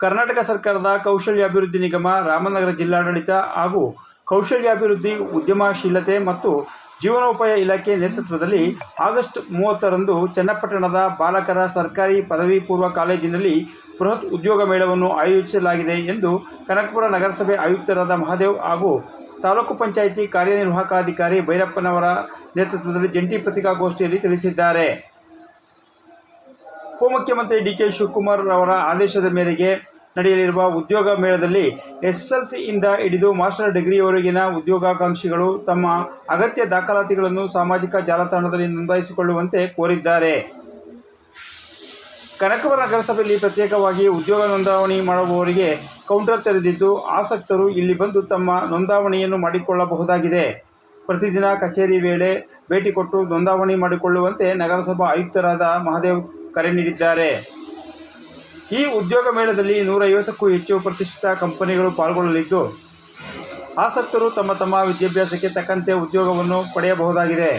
ಕರ್ನಾಟಕ ಸರ್ಕಾರದ ಕೌಶಲ್ಯಾಭಿವೃದ್ಧಿ ನಿಗಮ ರಾಮನಗರ ಜಿಲ್ಲಾಡಳಿತ ಹಾಗೂ ಕೌಶಲ್ಯಾಭಿವೃದ್ಧಿ ಉದ್ಯಮಶೀಲತೆ ಮತ್ತು ಜೀವನೋಪಾಯ ಇಲಾಖೆ ನೇತೃತ್ವದಲ್ಲಿ ಆಗಸ್ಟ್ ಮೂವತ್ತರಂದು ಚನ್ನಪಟ್ಟಣದ ಬಾಲಕರ ಸರ್ಕಾರಿ ಪದವಿ ಪೂರ್ವ ಕಾಲೇಜಿನಲ್ಲಿ ಬೃಹತ್ ಉದ್ಯೋಗ ಮೇಳವನ್ನು ಆಯೋಜಿಸಲಾಗಿದೆ ಎಂದು ಕನಕಪುರ ನಗರಸಭೆ ಆಯುಕ್ತರಾದ ಮಹಾದೇವ್ ಹಾಗೂ ತಾಲೂಕು ಪಂಚಾಯಿತಿ ಕಾರ್ಯನಿರ್ವಾಹಕಾಧಿಕಾರಿ ಭೈರಪ್ಪನವರ ನೇತೃತ್ವದಲ್ಲಿ ಜಂಟಿ ಪತ್ರಿಕಾಗೋಷ್ಠಿಯಲ್ಲಿ ತಿಳಿಸಿದ್ದಾರೆ. ಉಪಮುಖ್ಯಮಂತ್ರಿ ಡಿ ಕೆ ಶಿವಕುಮಾರ್ ಅವರ ಆದೇಶದ ಮೇರೆಗೆ ನಡೆಯಲಿರುವ ಉದ್ಯೋಗ ಮೇಳದಲ್ಲಿ ಎಸ್ಎಸ್ಎಲ್ಸಿಯಿಂದ ಹಿಡಿದು ಮಾಸ್ಟರ್ ಡಿಗ್ರಿವರೆಗಿನ ಉದ್ಯೋಗಾಕಾಂಕ್ಷಿಗಳು ತಮ್ಮ ಅಗತ್ಯ ದಾಖಲಾತಿಗಳನ್ನು ಸಾಮಾಜಿಕ ಜಾಲತಾಣದಲ್ಲಿ ನೋಂದಾಯಿಸಿಕೊಳ್ಳುವಂತೆ ಕೋರಿದ್ದಾರೆ. ಕನಕಪುರ ನಗರಸಭೆಯಲ್ಲಿ ಪ್ರತ್ಯೇಕವಾಗಿ ಉದ್ಯೋಗ ನೋಂದಾವಣಿ ಮಾಡುವವರಿಗೆ ಕೌಂಟರ್ ತೆರೆದಿದ್ದು ಆಸಕ್ತರು ಇಲ್ಲಿ ಬಂದು ತಮ್ಮ ನೋಂದಾವಣಿಯನ್ನು ಮಾಡಿಕೊಳ್ಳಬಹುದಾಗಿದೆ. ಪ್ರತಿದಿನ ಕಚೇರಿ ವೇಳೆ ಭೇಟಿ ಕೊಟ್ಟು ನೋಂದಾವಣಿ ಮಾಡಿಕೊಳ್ಳುವಂತೆ ನಗರಸಭಾ ಆಯುಕ್ತರಾದ ಮಹಾದೇವ್ ಕರೆ ನೀಡಿದ್ದಾರೆ. ಈ ಉದ್ಯೋಗ ಮೇಳದಲ್ಲಿ ನೂರೈವತ್ತಕ್ಕೂ ಹೆಚ್ಚು ಪ್ರತಿಷ್ಠಿತ ಕಂಪನಿಗಳು ಪಾಲ್ಗೊಳ್ಳಲಿದ್ದು, ಆಸಕ್ತರು ತಮ್ಮ ತಮ್ಮ ವಿದ್ಯಾಭ್ಯಾಸಕ್ಕೆ ತಕ್ಕಂತೆ ಉದ್ಯೋಗವನ್ನು ಪಡೆಯಬಹುದಾಗಿದೆ.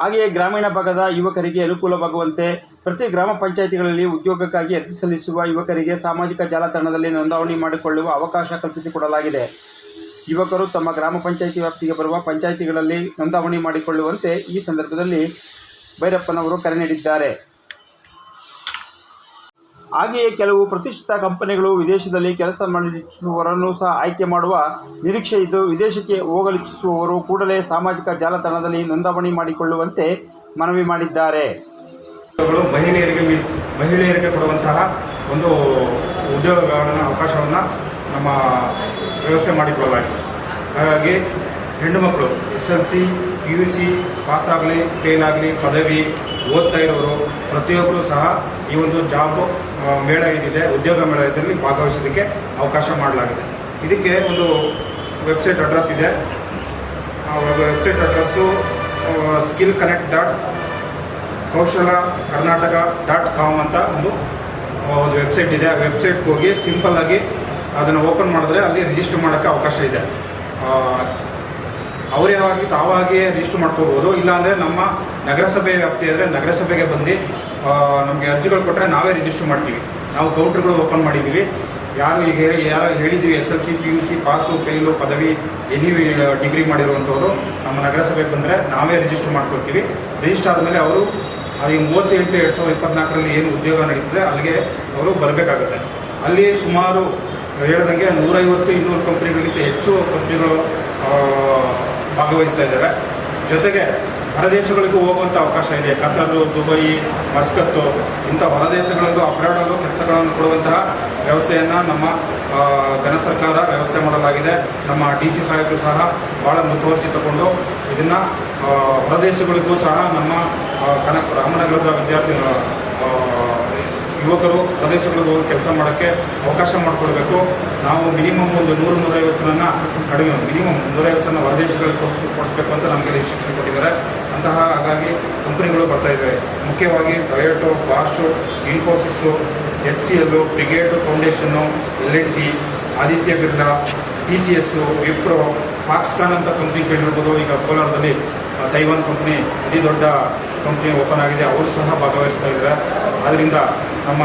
ಹಾಗೆಯೇ ಗ್ರಾಮೀಣ ಭಾಗದ ಯುವಕರಿಗೆ ಅನುಕೂಲವಾಗುವಂತೆ ಪ್ರತಿ ಗ್ರಾಮ ಪಂಚಾಯಿತಿಗಳಲ್ಲಿ ಉದ್ಯೋಗಕ್ಕಾಗಿ ಅರ್ಜಿ ಸಲ್ಲಿಸುವ ಯುವಕರಿಗೆ ಸಾಮಾಜಿಕ ಜಾಲತಾಣದಲ್ಲಿ ನೋಂದಣಿ ಮಾಡಿಕೊಳ್ಳುವ ಅವಕಾಶ ಕಲ್ಪಿಸಿಕೊಡಲಾಗಿದೆ. ಯುವಕರು ತಮ್ಮ ಗ್ರಾಮ ಪಂಚಾಯಿತಿ ವ್ಯಾಪ್ತಿಗೆ ಬರುವ ಪಂಚಾಯಿತಿಗಳಲ್ಲಿ ನೋಂದಣಿ ಮಾಡಿಕೊಳ್ಳುವಂತೆ ಈ ಸಂದರ್ಭದಲ್ಲಿ ಭೈರಪ್ಪನವರು ಕರೆ ನೀಡಿದ್ದಾರೆ. ಹಾಗೆಯೇ ಕೆಲವು ಪ್ರತಿಷ್ಠಿತ ಕಂಪನಿಗಳು ವಿದೇಶದಲ್ಲಿ ಕೆಲಸ ಮಾಡಲಿಚ್ಛಿಸುವವರನ್ನು ಸಹ ಆಯ್ಕೆ ಮಾಡುವ ನಿರೀಕ್ಷೆ ಇದ್ದು ವಿದೇಶಕ್ಕೆ ಹೋಗಲಿಚ್ಛಿಸುವವರು ಕೂಡಲೇ ಸಾಮಾಜಿಕ ಜಾಲತಾಣದಲ್ಲಿ ನೋಂದಣಿ ಮಾಡಿಕೊಳ್ಳುವಂತೆ ಮನವಿ ಮಾಡಿದ್ದಾರೆ. ಮಹಿಳೆಯರಿಗೆ ಮಹಿಳೆಯರಿಗೆ ಕೊಡುವಂತಹ ಒಂದು ಉದ್ಯೋಗಗಳನ್ನು, ಅವಕಾಶವನ್ನು ನಮ್ಮ ವ್ಯವಸ್ಥೆ ಮಾಡಿಕೊಳ್ಳಲಾಗಿದೆ. ಹಾಗಾಗಿ ಹೆಣ್ಣು ಮಕ್ಕಳು S L C, P U C pass ಆಗಲಿ ಫೇಲ್ ಆಗಲಿ, ಪದವಿ ಓದ್ತಾ ಇರೋರು ಪ್ರತಿಯೊಬ್ಬರು ಸಹ ಈ ಒಂದು ಜಾಬ್ ಮೇಳ ಏನಿದೆ, ಉದ್ಯೋಗ ಮೇಳ ಇದರಲ್ಲಿ ಭಾಗವಹಿಸೋದಕ್ಕೆ ಅವಕಾಶ ಮಾಡಲಾಗಿದೆ. ಇದಕ್ಕೆ ಒಂದು ವೆಬ್ಸೈಟ್ ಅಡ್ರೆಸ್ ಇದೆ. ಆ website address skill connect dot Kaushala Karnataka dot com ಅಂತ ಒಂದು ಒಂದು ವೆಬ್ಸೈಟ್ ಇದೆ. ಆ ವೆಬ್ಸೈಟ್ಗೆ ಹೋಗಿ ಸಿಂಪಲ್ಲಾಗಿ ಅದನ್ನು ಓಪನ್ ಮಾಡಿದ್ರೆ ಅಲ್ಲಿ ರಿಜಿಸ್ಟರ್ ಮಾಡೋಕ್ಕೆ ಅವಕಾಶ ಇದೆ. ಅವರೇ ಆಗಿ ತಾವಾಗಿಯೇ ರಿಜಿಸ್ಟರ್ ಮಾಡ್ಕೋಬೋದು. ಇಲ್ಲಾಂದರೆ ನಮ್ಮ ನಗರಸಭೆ ವ್ಯಾಪ್ತಿ ಅಂದರೆ ನಗರಸಭೆಗೆ ಬಂದು ನಮಗೆ ಅರ್ಜಿಗಳು ಕೊಟ್ಟರೆ ನಾವೇ ರಿಜಿಸ್ಟರ್ ಮಾಡ್ತೀವಿ. ನಾವು ಕೌಂಟ್ರ್ಗಳು ಓಪನ್ ಮಾಡಿದ್ದೀವಿ. ಯಾರು ಈಗ ಯಾರು ಹೇಳಿದ್ದೀವಿ S L C P U C pass fail ಪದವಿ ಎನಿ ಡಿಗ್ರಿ ಮಾಡಿರುವಂಥವರು, ನಮ್ಮ ನಗರಸಭೆಗೆ ಬಂದರೆ ನಾವೇ ರಿಜಿಸ್ಟರ್ ಮಾಡ್ಕೊಳ್ತೀವಿ. ರಿಜಿಸ್ಟರ್ ಆದಮೇಲೆ ಅವರು ಈ ಮೂವತ್ತೆಂಟು, ಎರಡು ಸಾವಿರದ ಇಪ್ಪತ್ನಾಲ್ಕರಲ್ಲಿ ಏನು ಉದ್ಯೋಗ ನಡೀತದೆ, ಅಲ್ಲಿಗೆ ಅವರು ಬರಬೇಕಾಗುತ್ತೆ. ಅಲ್ಲಿ ಸುಮಾರು ಹೇಳ್ದಂಗೆ ನೂರೈವತ್ತು, ಇನ್ನೂರು ಕಂಪ್ನಿಗಳಿಗಿಂತ ಹೆಚ್ಚು ಕಂಪ್ನಿಗಳು ಭಾಗವಹಿಸ್ತಾ ಇದ್ದಾವೆ. ಜೊತೆಗೆ ಹೊರದೇಶಗಳಿಗೂ ಹೋಗುವಂಥ ಅವಕಾಶ ಇದೆ. ಕತ್ತರು ದುಬೈ, ಮಸ್ಕತ್ತು ಇಂಥ ಹೊರದೇಶಗಳಲ್ಲೂ ಅಬ್ರಾಡಲ್ಲೂ ಕೆಲಸಗಳನ್ನು ಕೊಡುವಂತಹ ವ್ಯವಸ್ಥೆಯನ್ನು ನಮ್ಮ ಘನ ಸರ್ಕಾರ ವ್ಯವಸ್ಥೆ ಮಾಡಲಾಗಿದೆ. ನಮ್ಮ ಡಿ ಸಿ ಸಾಹೇಬರು ಸಹ ಭಾಳ ಮುತುವರ್ಜಿ ತಗೊಂಡು ಇದನ್ನು ಹೊರದೇಶಗಳಿಗೂ ಸಹ ನಮ್ಮ ಕನಕ ರಾಮನಗರದ ವಿದ್ಯಾರ್ಥಿ ಯುವಕರು ಪ್ರದೇಶಗಳಿಗೆ ಹೋಗಿ ಕೆಲಸ ಮಾಡೋಕ್ಕೆ ಅವಕಾಶ ಮಾಡಿಕೊಡ್ಬೇಕು. ನಾವು ಮಿನಿಮಮ್ ಒಂದು ನೂರು ನೂರೈವತ್ತು ಜನ ಕಡಿಮೆ, ಮಿನಿಮಮ್ ನೂರೈವತ್ತು ಜನ ಹೊರದೇಶಗಳಿಗೆ ಕೊಡಿಸ್, ಕೊಡಿಸ್ಬೇಕು ಅಂತ ನಮಗೆ ಶಿಕ್ಷಣ ಕೊಟ್ಟಿದ್ದಾರೆ. ಅಂತಹ ಹಾಗಾಗಿ ಕಂಪ್ನಿಗಳು ಬರ್ತಾ ಇದ್ದಾವೆ ಮುಖ್ಯವಾಗಿ Toyota Bosch Infosys H C L Brigade foundation L N T Aditya Birla T C S Wipro Foxconn ಅಂತ ಕಂಪ್ನಿ ಕೇಳಿರ್ಬೋದು. ಈಗ ಕೋಲಾರದಲ್ಲಿ ತೈವಾನ್ ಕಂಪ್ನಿ ಅತಿ ದೊಡ್ಡ ಕಂಪ್ನಿ ಓಪನ್ ಆಗಿದೆ. ಅವರು ಸಹ ಭಾಗವಹಿಸ್ತಾ ಇದ್ದಾರೆ. ಆದ್ದರಿಂದ ನಮ್ಮ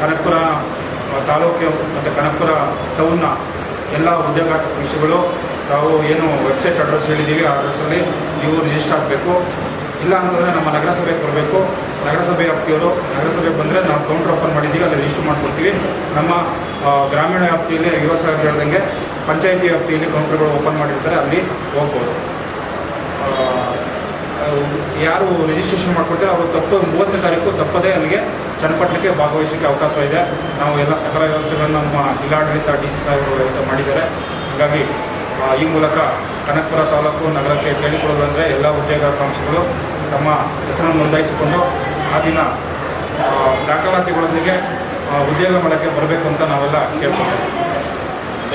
ಕನಕಪುರ ತಾಲೂಕು ಮತ್ತು ಕನಕಪುರ ಟೌನ್ನ ಎಲ್ಲ ಉದ್ಯೋಗಾಕಾಂಕ್ಷಿಗಳು ತಾವು ಏನು ವೆಬ್ಸೈಟ್ ಅಡ್ರೆಸ್ ಹೇಳಿದ್ದೀವಿ, ಆ ಅಡ್ರೆಸ್ಸಲ್ಲಿ ನೀವು ರಿಜಿಸ್ಟರ್ ಆಗಬೇಕು. ಇಲ್ಲ ಅಂತಂದರೆ ನಮ್ಮ ನಗರಸಭೆಗೆ ಬರಬೇಕು. ನಗರಸಭೆ ವ್ಯಾಪ್ತಿಯವರು ನಗರಸಭೆಗೆ ಬಂದರೆ ನಾವು ಕೌಂಟರ್ ಓಪನ್ ಮಾಡಿದ್ದೀವಿ, ಅಲ್ಲಿ ರಿಜಿಸ್ಟರ್ ಮಾಡ್ಕೊಡ್ತೀವಿ. ನಮ್ಮ ಗ್ರಾಮೀಣ ವ್ಯಾಪ್ತಿಯಲ್ಲಿ ಯುವ ಸಾಹೇಬ್ ಹೇಳ್ದಂಗೆ ಪಂಚಾಯಿತಿ ವ್ಯಾಪ್ತಿಯಲ್ಲಿ ಕೌಂಟರ್ಗಳು ಓಪನ್ ಮಾಡಿರ್ತಾರೆ, ಅಲ್ಲಿ ಹೋಗ್ಬೋದು. ಯಾರು ರಿಜಿಸ್ಟ್ರೇಷನ್ ಮಾಡ್ಕೊಡ್ತಾರೆ, ಅವರು ತಪ್ಪು ಮೂವತ್ತನೇ ತಾರೀಕು ತಪ್ಪದೇ ಅಲ್ಲಿಗೆ ಚನ್ನಪಟ್ಟಣಕ್ಕೆ ಭಾಗವಹಿಸೋಕ್ಕೆ ಅವಕಾಶ ಇದೆ ನಾವು ಎಲ್ಲ ಸಕಲ ವ್ಯವಸ್ಥೆಗಳನ್ನು ನಮ್ಮ ಜಿಲ್ಲಾಡಳಿತ ಡಿ ಸಿ ಸಾಹೇಬರು ವ್ಯವಸ್ಥೆ ಮಾಡಿದ್ದಾರೆ. ಹಾಗಾಗಿ ಈ ಮೂಲಕ ಕನಕಪುರ ತಾಲೂಕು ನಗರಕ್ಕೆ ಕೇಳಿಕೊಳ್ಳುವುದಂದರೆ ಎಲ್ಲ ಉದ್ಯೋಗಾಕಾಂಕ್ಷಿಗಳು ತಮ್ಮ ಹೆಸರನ್ನು ನೋಂದಾಯಿಸಿಕೊಂಡು ಆ ದಿನ ದಾಖಲಾತಿಗಳೊಂದಿಗೆ ಉದ್ಯೋಗ ಮಾಡೋಕ್ಕೆ ಬರಬೇಕು ಅಂತ ನಾವೆಲ್ಲ ಕೇಳ್ಕೊಳ್ತೀವಿ.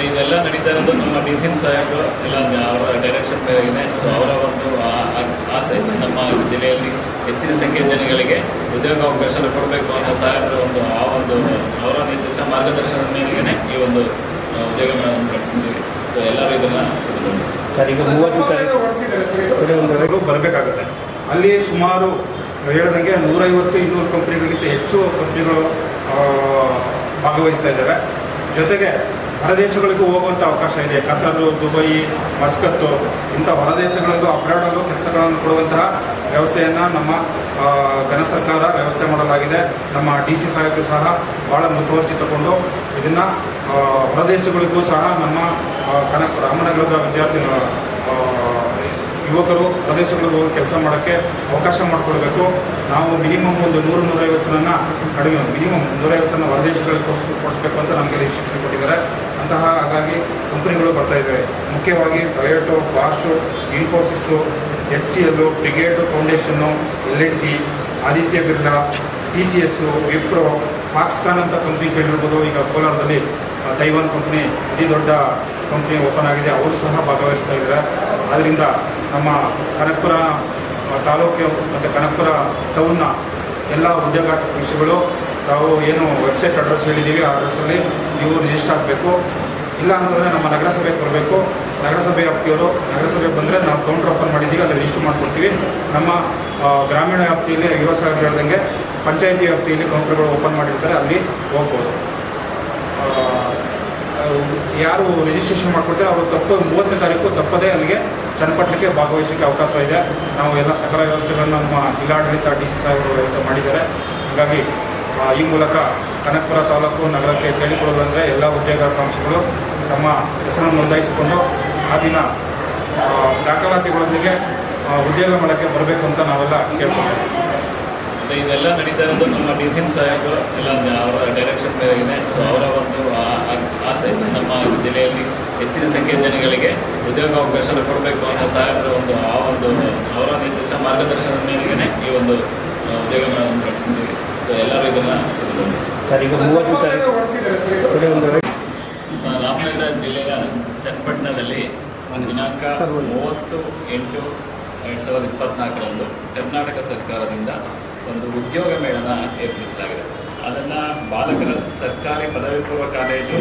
ಇದೆಲ್ಲ ನಡೀತಾ ಇರೋದು ನಮ್ಮ ಡಿ ಸಿ ಎಂ ಸಾಹೇಬರು, ಇಲ್ಲ, ಅವರ ಡೈರೆಕ್ಷನ್ ಮೇರೆಗೆ ಸೊ ಅವರ ಒಂದು ಆಸೆ ನಮ್ಮ ಜಿಲ್ಲೆಯಲ್ಲಿ ಹೆಚ್ಚಿನ ಸಂಖ್ಯೆಯ ಜನಗಳಿಗೆ ಉದ್ಯೋಗಾವಕಾಶ ಕೊಡಬೇಕು ಅನ್ನೋ ಸಾಹೇಬರ ಒಂದು, ಆ ಒಂದು, ಅವರ ನಿರ್ದೇಶನ ಮಾರ್ಗದರ್ಶನದ ಮೇಲೆ ಈ ಒಂದು ಉದ್ಯೋಗ ಮೇಳವನ್ನು ನಡೆಸಿದ್ದೀವಿ. ಸೊ ಎಲ್ಲರೂ ಇದನ್ನು ಸರ್ ಈಗ ಮೂವತ್ತು ತಾರೀಕು ಬರಬೇಕಾಗುತ್ತೆ. ಅಲ್ಲಿ ಸುಮಾರು ಹೇಳಿದಂಗೆ ನೂರೈವತ್ತು ಇನ್ನೂರು ಕಂಪ್ನಿಗಳಿಗಿಂತ ಹೆಚ್ಚು ಕಂಪ್ನಿಗಳು ಆ, ಭಾಗವಹಿಸ್ತಾ ಇದ್ದಾವೆ. ಜೊತೆಗೆ ಹೊರದೇಶಗಳಿಗೂ ಹೋಗುವಂಥ ಅವಕಾಶ ಇದೆ. ಕತಾರ್ ದುಬೈ ಮಸ್ಕತ್ತು ಇಂಥ ಹೊರದೇಶಗಳಲ್ಲೂ ಅಬ್ರಾಡಲ್ಲೂ ಕೆಲಸಗಳನ್ನು ಕೊಡುವಂತಹ ವ್ಯವಸ್ಥೆಯನ್ನು ನಮ್ಮ ಘನ ಸರ್ಕಾರ ವ್ಯವಸ್ಥೆ ಮಾಡಲಾಗಿದೆ. ನಮ್ಮ ಡಿ ಸಿ ಸಾಹೇಬರು ಸಹ ಭಾಳ ಮುತುವರ್ಜಿ ತಗೊಂಡು ಇದನ್ನು ಹೊರದೇಶಗಳಿಗೂ ಸಹ ನಮ್ಮ ಕನಕ, ರಾಮನಗರದ ವಿದ್ಯಾರ್ಥಿ ಯುವಕರು ಪ್ರದೇಶಗಳಿಗೆ ಹೋಗಿ ಕೆಲಸ ಮಾಡೋಕ್ಕೆ ಅವಕಾಶ ಮಾಡಿಕೊಡ್ಬೇಕು. ನಾವು ಮಿನಿಮಮ್ ಒಂದು ನೂರು, ನೂರೈವತ್ತು ಜನನ ಕಡಿಮೆ, ಮಿನಿಮಮ್ ನೂರೈವತ್ತು ಜನ ಹೊರದೇಶಗಳಿಗೆ ಕೊಡಿಸ್, ಕೊಡಿಸ್ಬೇಕು ಅಂತ ನಮಗೆ ಶಿಕ್ಷಣ ಕೊಟ್ಟಿದ್ದಾರೆ. ಅಂತಹ ಹಾಗಾಗಿ ಕಂಪ್ನಿಗಳು ಬರ್ತಾ ಇದ್ದಾವೆ ಮುಖ್ಯವಾಗಿ Toyota Bosch Infosys H C L Brigade foundation L N T Aditya Birla T C S Wipro Foxconn ಅಂತ ಕಂಪ್ನಿ ಕೇಳಿರ್ಬೋದು. ಈಗ ಕೋಲಾರದಲ್ಲಿ ತೈವಾನ್ ಕಂಪ್ನಿ ಅತಿ ದೊಡ್ಡ ಕಂಪ್ನಿ ಓಪನ್ ಆಗಿದೆ. ಅವರು ಸಹ ಭಾಗವಹಿಸ್ತಾ ಇದ್ದಾರೆ. ಆದ್ದರಿಂದ ನಮ್ಮ ಕನಕಪುರ ತಾಲೂಕು ಮತ್ತು ಕನಕಪುರ ಟೌನ್ನ ಎಲ್ಲ ಉದ್ಯೋಗಾಕಾಂಕ್ಷಿಗಳು ತಾವು ಏನು ವೆಬ್ಸೈಟ್ ಅಡ್ರೆಸ್ ಹೇಳಿದ್ದೀವಿ, ಆ ಅಡ್ರೆಸ್ಸಲ್ಲಿ ನೀವು ರಿಜಿಸ್ಟರ್ ಆಗಬೇಕು. ಇಲ್ಲ ಅಂತಂದರೆ ನಮ್ಮ ನಗರಸಭೆಗೆ ಬರಬೇಕು. ನಗರಸಭೆ ವ್ಯಾಪ್ತಿಯವರು ನಗರಸಭೆ ಬಂದರೆ ನಾವು ಕೌಂಟರ್ ಓಪನ್ ಮಾಡಿದ್ದೀವಿ, ಅಲ್ಲಿ ರಿಜಿಸ್ಟರ್ ಮಾಡ್ಕೊಡ್ತೀವಿ ನಮ್ಮ ಗ್ರಾಮೀಣ ವ್ಯಾಪ್ತಿಯಲ್ಲಿ, ಯುವ ಹೇಳ್ದಂಗೆ, ಪಂಚಾಯಿತಿ ವ್ಯಾಪ್ತಿಯಲ್ಲಿ ಕೌಂಟರ್ಗಳು ಓಪನ್ ಮಾಡಿರ್ತಾರೆ, ಅಲ್ಲಿ ಹೋಗ್ಬೋದು. ಯಾರು ರಿಜಿಸ್ಟ್ರೇಷನ್ ಮಾಡ್ಕೊಳ್ತಾರೆ ಅವರು ತಪ್ಪು ಮೂವತ್ತನೇ ತಾರೀಕು ತಪ್ಪದೇ ಅಲ್ಲಿಗೆ ಚನ್ನಪಟ್ಟಣಕ್ಕೆ ಭಾಗವಹಿಸೋಕ್ಕೆ ಅವಕಾಶ ಇದೆ. ನಾವು ಎಲ್ಲ ಸಕಲ ವ್ಯವಸ್ಥೆಗಳನ್ನು ನಮ್ಮ ಜಿಲ್ಲಾಡಳಿತ, ಡಿ ಸಿ ಸಾಹೇಬರು ವ್ಯವಸ್ಥೆ ಮಾಡಿದ್ದಾರೆ. ಹಾಗಾಗಿ ಈ ಮೂಲಕ ಕನಕಪುರ ತಾಲೂಕು ನಗರಕ್ಕೆ ಕೇಳಿಕೊಳ್ಳೋದಂದರೆ ಎಲ್ಲ ಉದ್ಯೋಗಾಕಾಂಕ್ಷಿಗಳು ತಮ್ಮ ಹೆಸರನ್ನು ನೋಂದಾಯಿಸಿಕೊಂಡು ಆ ದಿನ ದಾಖಲಾತಿಗಳೊಂದಿಗೆ ಉದ್ಯೋಗ ಮಾಡೋಕ್ಕೆ ಬರಬೇಕು ಅಂತ ನಾವೆಲ್ಲ ಕೇಳ್ಕೊಳ್ತೀವಿ. ಮತ್ತು ಇದೆಲ್ಲ ನಡೀತಾ ಇರೋದು ನಮ್ಮ ಡಿ ಸಿ ಎಂ ಸಾಹೇಬರು ಎಲ್ಲ ಅವರ ಡೈರೆಕ್ಷನ್ ಮೇರೆಗೆ ಸೊ ಅವರ ಒಂದು ಆಸೆ ನಮ್ಮ ಜಿಲ್ಲೆಯಲ್ಲಿ ಹೆಚ್ಚಿನ ಸಂಖ್ಯೆಯ ಜನಗಳಿಗೆ ಉದ್ಯೋಗಾವಕಾಶ ಕೊಡಬೇಕು ಅನ್ನೋ ಸಾಹೇಬರ ಒಂದು ಆ ಒಂದು ಅವರ ನಿರ್ದೇಶ ಮಾರ್ಗದರ್ಶನದ ಮೇರೆಗೆ ಈ ಒಂದು ಉದ್ಯೋಗಗಳನ್ನು ಉದ್ಯೋಗ ಮೇಳವನ್ನು ನಡೆಸಿದ್ದೀವಿ. ಸೊ ಎಲ್ಲರೂ ಇದನ್ನು ಸಿಗುತ್ತೆ ರಾಮನಗರ ಜಿಲ್ಲೆಯ ಚನ್ನಪಟ್ಟಣದಲ್ಲಿ ದಿನಾಂಕ ಮೂವತ್ತು ಎಂಟು ಎರಡು ಸಾವಿರದ ಇಪ್ಪತ್ನಾಲ್ಕರಂದು ಕರ್ನಾಟಕ ಸರ್ಕಾರದಿಂದ ಒಂದು ಉದ್ಯೋಗ ಮೇಳನ ಏರ್ಪಡಿಸಲಾಗಿದೆ. ಅದನ್ನು ಬಾಲಕರ ಸರ್ಕಾರಿ ಪದವಿ ಪೂರ್ವ ಕಾಲೇಜು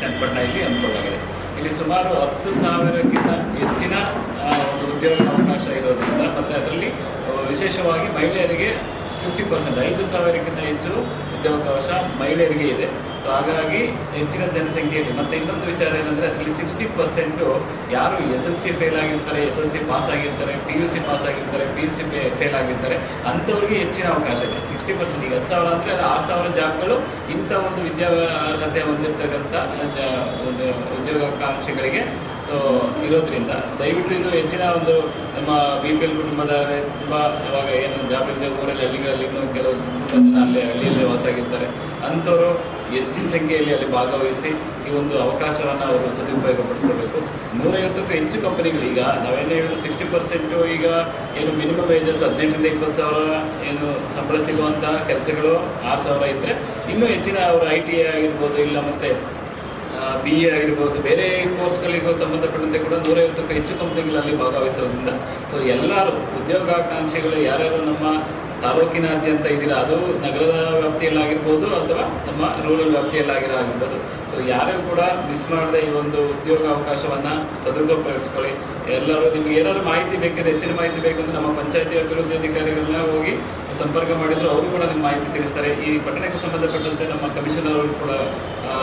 ಚನ್ನಪಟ್ಟಣ ಇಲ್ಲಿ ಹಮ್ಮಿಕೊಳ್ಳಲಾಗಿದೆ. ಇಲ್ಲಿ ಸುಮಾರು ಹತ್ತು ಸಾವಿರಕ್ಕಿಂತ ಹೆಚ್ಚಿನ ಒಂದು ಉದ್ಯೋಗ ಅವಕಾಶ ಇರೋದ್ರಿಂದ ಮತ್ತು ಅದರಲ್ಲಿ ವಿಶೇಷವಾಗಿ ಮಹಿಳೆಯರಿಗೆ ಫಿಫ್ಟಿ ಪರ್ಸೆಂಟ್, ಐದು ಸಾವಿರಕ್ಕಿಂತ ಹೆಚ್ಚು ಉದ್ಯೋಗಾವಕಾಶ ಮಹಿಳೆಯರಿಗೆ ಇದೆ. ಸೊ ಹಾಗಾಗಿ ಹೆಚ್ಚಿನ ಜನಸಂಖ್ಯೆಯಲ್ಲಿ, ಮತ್ತು ಇನ್ನೊಂದು ವಿಚಾರ ಏನಂದರೆ ಅದರಲ್ಲಿ ಸಿಕ್ಸ್ಟಿ ಪರ್ಸೆಂಟು ಯಾರು ಎಸ್ ಎಲ್ ಸಿ ಫೇಲ್ ಆಗಿರ್ತಾರೆ, ಎಸ್ ಎಲ್ ಸಿ ಪಾಸ್ ಆಗಿರ್ತಾರೆ ಪಿ ಯು ಸಿ ಪಾಸ್ ಆಗಿರ್ತಾರೆ ಪಿ ಯು ಸಿ ಫೇಲ್ ಆಗಿರ್ತಾರೆ, ಅಂಥವ್ರಿಗೆ ಹೆಚ್ಚಿನ ಅವಕಾಶ ಇದೆ. ಸಿಕ್ಸ್ಟಿ ಪರ್ಸೆಂಟ್ ಈಗ ಹತ್ತು ಸಾವಿರ ಅಂದರೆ ಅದು ಆರು ಸಾವಿರ ಜಾಬ್ಗಳು ಇಂಥ ಒಂದು ವಿದ್ಯಾರ್ಹತೆ ಹೊಂದಿರತಕ್ಕಂಥ ಒಂದು ಉದ್ಯೋಗಾಕಾಂಕ್ಷಿಗಳಿಗೆ ಸೊ ಇರೋದ್ರಿಂದ ದಯವಿಟ್ಟು ಇದು ಹೆಚ್ಚಿನ ಒಂದು ನಮ್ಮ ಬಿ ಪಿ ಎಲ್ ಕುಟುಂಬದ ತುಂಬ ಇವಾಗ ಏನು ಜಾಬ್ ಇಲ್ಲದೆ ಊರಲ್ಲಿ ಹಳ್ಳಿಗಳಲ್ಲಿ ಇನ್ನೂ ಕೆಲವು ತುಂಬ ಜನ ಅಲ್ಲೇ ಹಳ್ಳಿಯಲ್ಲೇ ವಾಸ ಆಗಿರ್ತಾರೆ. ಅಂಥವರು ಹೆಚ್ಚಿನ ಸಂಖ್ಯೆಯಲ್ಲಿ ಅಲ್ಲಿ ಭಾಗವಹಿಸಿ ಈ ಒಂದು ಅವಕಾಶವನ್ನು ಅವರು ಸದುಪಯೋಗಪಡಿಸ್ಕೋಬೇಕು ನೂರೈವತ್ತಕ್ಕೂ ಹೆಚ್ಚು ಕಂಪನಿಗಳು ಈಗ ನಾವೇನು ಹೇಳಿದ್ರು ಸಿಕ್ಸ್ಟಿ ಪರ್ಸೆಂಟು ಈಗ ಏನು ಮಿನಿಮಮ್ ವೇಜಸ್ ಹದಿನೆಂಟರಿಂದ ಇಪ್ಪತ್ತು ಸಾವಿರ ಏನು ಸಂಬಳ ಸಿಗುವಂಥ ಕೆಲಸಗಳು ಆರು ಸಾವಿರ ಇದ್ದರೆ ಇನ್ನೂ ಹೆಚ್ಚಿನ ಅವರು ಐ ಟಿ ಆಗಿರ್ಬೋದು ಇಲ್ಲ ಮತ್ತು ಬಿ ಎ ಆಗಿರ್ಬೋದು ಬೇರೆ ಕೋರ್ಸ್ಗಳಿಗೂ ಸಂಬಂಧಪಟ್ಟಂತೆ ಕೂಡ ನೂರೈವತ್ತಕ್ಕೂ ಹೆಚ್ಚು ಕಂಪ್ನಿಗಳಲ್ಲಿ ಭಾಗವಹಿಸೋದ್ರಿಂದ. ಸೊ ಎಲ್ಲರೂ ಉದ್ಯೋಗಾಕಾಂಕ್ಷಿಗಳು ಯಾರ್ಯಾರು ನಮ್ಮ ತಾಲೂಕಿನಾದ್ಯಂತ ಇದ್ದೀರಾ? ಅದು ನಗರದ ವ್ಯಾಪ್ತಿಯಲ್ಲಾಗಿರ್ಬೋದು ಅಥವಾ ನಮ್ಮ ರೂರಲ್ ವ್ಯಾಪ್ತಿಯಲ್ಲಾಗಿರೋ ಆಗಿರ್ಬೋದು ಸೊ ಯಾರೂ ಕೂಡ ಮಿಸ್ ಮಾಡದೆ ಈ ಒಂದು ಉದ್ಯೋಗ ಅವಕಾಶವನ್ನ ಸದುಪಯೋಗಿಸ್ಕೊಳ್ಳಿ ಎಲ್ಲರೂ ನಿಮ್ಗೆ ಏನಾದ್ರು ಮಾಹಿತಿ ಬೇಕಿದ್ರೆ, ಹೆಚ್ಚಿನ ಮಾಹಿತಿ ಬೇಕಂದ್ರೆ ನಮ್ಮ ಪಂಚಾಯತಿ ಅಭಿವೃದ್ಧಿ ಅಧಿಕಾರಿಗಳನ್ನ ಹೋಗಿ ಸಂಪರ್ಕ ಮಾಡಿದ್ರು ಅವರು ಕೂಡ ನಿಮ್ಮ ಮಾಹಿತಿ ತಿಳಿಸ್ತಾರೆ. ಈ ಪಟ್ಟಣಕ್ಕೆ ಸಂಬಂಧಪಟ್ಟಂತೆ ನಮ್ಮ ಕಮಿಷನರ್ ಅವರು ಕೂಡ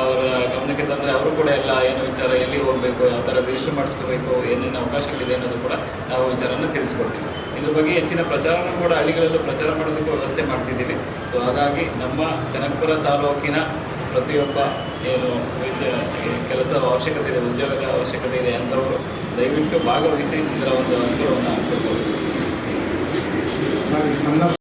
ಅವರ ಗಮನಕ್ಕೆ ತಂದರೆ ಅವರು ಕೂಡ ಎಲ್ಲ ಏನು ವಿಚಾರ, ಎಲ್ಲಿ ಹೋಗ್ಬೇಕು, ಯಾವ ಥರ ರಿಜಿಸ್ಟರ್ ಮಾಡಿಸ್ಕೋಬೇಕು, ಏನೇನು ಅವಕಾಶಗಳಿದೆ ಅನ್ನೋದು ಕೂಡ ನಾವು ವಿಚಾರನ ತಿಳಿಸ್ಕೊಡ್ತೀವಿ. ಇದ್ರ ಬಗ್ಗೆ ಹೆಚ್ಚಿನ ಪ್ರಚಾರವನ್ನು ಕೂಡ ಹಳ್ಳಿಗಳಲ್ಲೂ ಪ್ರಚಾರ ಮಾಡೋದಕ್ಕೂ ವ್ಯವಸ್ಥೆ ಮಾಡ್ತಿದ್ದೀವಿ. ಸೊ ಹಾಗಾಗಿ ನಮ್ಮ ಕನಕಪುರ ತಾಲೂಕಿನ ಪ್ರತಿಯೊಬ್ಬ ಏನು ಕೆಲಸ ಅವಶ್ಯಕತೆ ಇದೆ, ಉದ್ಯೋಗದ ಅವಶ್ಯಕತೆ ಇದೆ ಅಂತವರು ದಯವಿಟ್ಟು ಭಾಗವಹಿಸಿ ಇದರ ಒಂದು ನನ್ನ